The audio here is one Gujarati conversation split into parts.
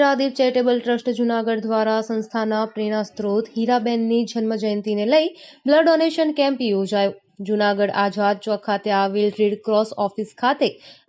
હીરાદેવ ચેરિટેબલ ટ્રસ્ટ જૂનાગઢ દ્વારા સંસ્થાના પ્રેરણા સ્ત્રોત હીરાબેનની જન્મજયંતિને લઈ બ્લડ ડોનેશન કેમ્પ યોજાયો. જૂનાગઢ આઝાદ ચોક ખાતે આવેલ રેડ ક્રોસ ઓફિસ ખાતે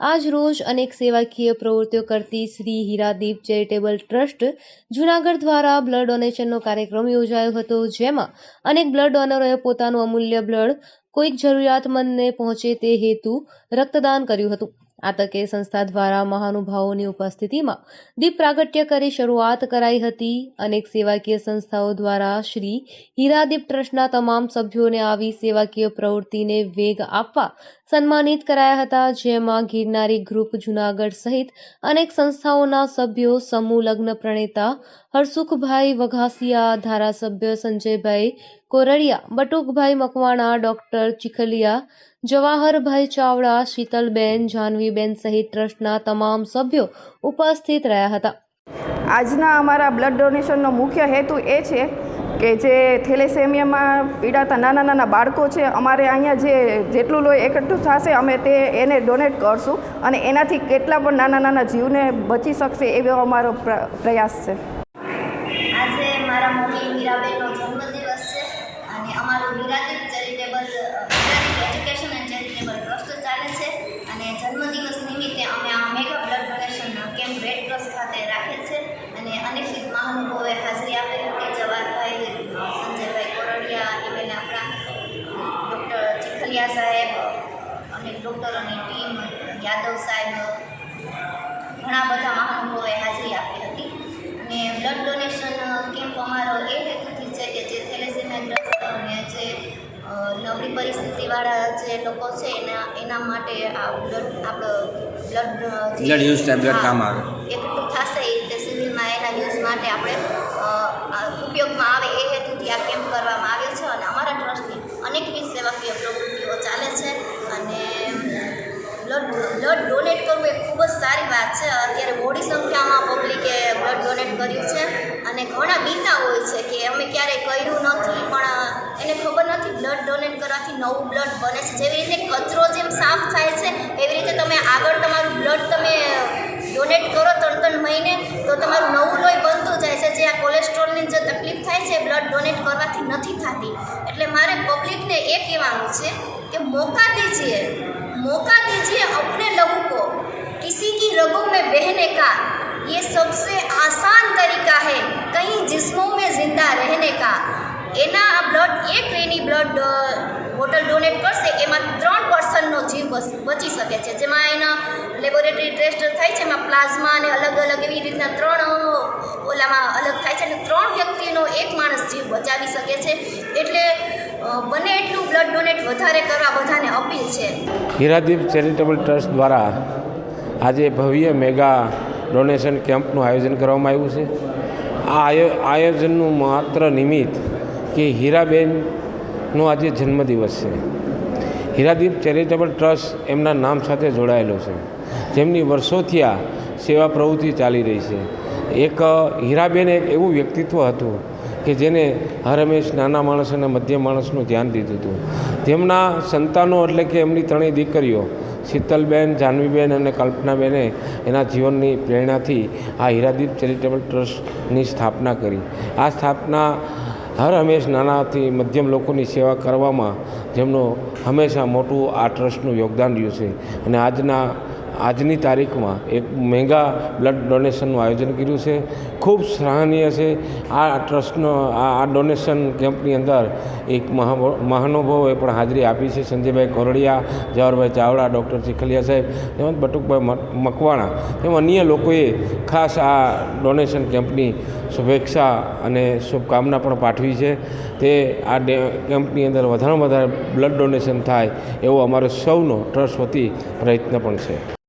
આજ રોજ અનેક સેવાકીય પ્રવૃત્તિઓ કરતી શ્રી હીરાદીપ ચેરિટેબલ ટ્રસ્ટ જૂનાગઢ દ્વારા બ્લડ ડોનેશનનો કાર્યક્રમ યોજાયો હતો, જેમાં અનેક બ્લડ ડોનરોએ પોતાનું અમૂલ્ય બ્લડ કોઈક જરૂરિયાતમંદને પહોંચે તે હેતુ રક્તદાન કર્યું હતું. આ તકે સંસ્થા દ્વારા મહાનુભાવોની ઉપસ્થિતિમાં દીપ પ્રાગટ્ય કરી શરૂઆત કરાઈ હતી. અનેક સેવાકીય સંસ્થાઓ દ્વારા શ્રી હીરાદીપ ટ્રસ્ટના તમામ સભ્યોને આવી સેવાકીય પ્રવૃત્તિને વેગ આપવા સન્માનિત કરાયા હતા, જેમાં ગિરનારી ગ્રુપ જુનાગઢ સહિત અનેક સંસ્થાઓના સભ્યો, સમૂહ લગ્ન પ્રણેતા હરસુખભાઈ વઘાસિયા, ધારાસભ્ય સંજયભાઈ કોરડિયા, બટુકભાઈ મકવાણા, ડોક્ટર ચીખલિયા, જવાહરભાઈ ચાવડા, શીતલબેન, જાનવીબેન સહિત ટ્રસ્ટના તમામ સભ્યો ઉપસ્થિત રહ્યા હતા. આજના અમારા બ્લડ ડોનેશનનો મુખ્ય હેતુ એ છે કે જે થેલેસેમિયામાં પીડાતા નાના નાના બાળકો છે, અમારે અહીંયા જે જેટલું લોહી એકઠું થશે, અમે તે એને ડોનેટ કરશું અને એનાથી કેટલા પણ નાના નાના જીવને બચી શકશે એવો અમારો પ્ર- પ્રયાસ છે. આજે મારા મમ્મી મીરાબેનનો જે લોકો છે એના એના માટે આ બ્લડ આપણો બ્લડ Blood use થાય, કામ આવે. એકઠું થશે એ રીતે સિવિલમાં એના યુઝ માટે આપણે ઉપયોગમાં આવે એ હેતુથી આ કેમ્પ કરવામાં આવ્યો છે અને અમારા ટ્રસ્ટની અનેકવિધ સેવાકીય પ્રવૃત્તિઓ ચાલે છે અને બ્લડ બ્લડ ડોનેટ કરવું એ ખૂબ જ સારી વાત છે અત્યારે મોટી સંખ્યામાં પબ્લિકે બ્લડ ડોનેટ કર્યું છે અને ઘણા બીતા હોય છે કે અમે ક્યારેય કર્યું નથી પણ એને ખબર બ્લડ ડોનેટ કરવાથી નવું બ્લડ બને છે. જેવી રીતે કચરો જેમ સાફ થાય છે, એવી રીતે તમે આગળ તમારું બ્લડ તમે ડોનેટ કરો ત્રણ ત્રણ મહિને, તો તમારું નવું લોહી બનતું જાય છે. જે આ કોલેસ્ટ્રોલની જે તકલીફ થાય છે બ્લડ ડોનેટ કરવાથી નથી થતી. એટલે મારે પબ્લિકને એ કહેવાનું છે કે મોકા દીજીએ મોકા દીજીએ અપને લઘુ કો કિસી કી રગો મેં બહેને કા ये સબસે એના આ બ્લડ એક રેની બ્લડ બોટલ ડોનેટ કરશે, એમાં ત્રણ પર્સનનો જીવ બચી શકે છે. જેમાં એના લેબોરેટરી ટેસ્ટ થાય છે, એમાં પ્લાઝમા અને અલગ અલગ એવી રીતના ત્રણ, ઓલામાં અલગ થાય છે, અને ત્રણ વ્યક્તિનો એક માણસ જીવ બચાવી શકે છે. એટલે બને એટલું બ્લડ ડોનેટ વધારે કરવા બધાને અપીલ છે. હીરાદીપ ચેરિટેબલ ટ્રસ્ટ દ્વારા આજે ભવ્ય મેગા ડોનેશન કેમ્પનું આયોજન કરવામાં આવ્યું છે. આ આયો, આયોજનનું માત્ર નિમિત્ત કે હીરાબેનનો આજે જન્મદિવસ છે. હીરાદીપ ચેરિટેબલ ટ્રસ્ટ એમના નામ સાથે જોડાયેલો છે. જેમની વર્ષોથી આ સેવા પ્રવૃત્તિ ચાલી રહી છે. એક હીરાબેન એક એવું વ્યક્તિત્વ હતું કે જેને હર હંમેશ નાના માણસ અને મધ્યમ માણસનું ધ્યાન દીધું હતું. તેમના સંતાનો એટલે કે એમની ત્રણેય દીકરીઓ, શીતલબેન જાહ્નવીબેન અને કલ્પનાબેને એના જીવનની પ્રેરણાથી આ હીરાદીપ ચેરિટેબલ ટ્રસ્ટની સ્થાપના કરી. આ સ્થાપના હર હંમેશ નાનાથી મધ્યમ લોકોની સેવા કરવામાં જેમનું હંમેશા મોટું આ ટ્રસ્ટનું યોગદાન રહ્યું છે. અને આજના આજની તારીખમાં એક મેગા બ્લડ ડોનેશનનું આયોજન કર્યું છે. ખૂબ સરાહનીય છે. આ ટ્રસ્ટનો, આ ડોનેશન કેમ્પની અંદર એક મહા, મહાનુભાવોએ પણ હાજરી આપી છે. સંજયભાઈ કોરડિયા, જવાહરભાઈ ચાવડા, ડૉક્ટર ચીખલિયા સાહેબ, તેમજ બટુકભાઈ મકવાણા તેમ અન્ય લોકોએ ખાસ આ ડોનેશન કેમ્પની શુભેચ્છા અને શુભકામના પણ પાઠવી છે. તે આ કેમ્પની અંદર વધારેમાં વધારે બ્લડ ડોનેશન થાય એવો અમારો સૌનો ટ્રસ્ટ વતી પ્રયત્ન પણ છે.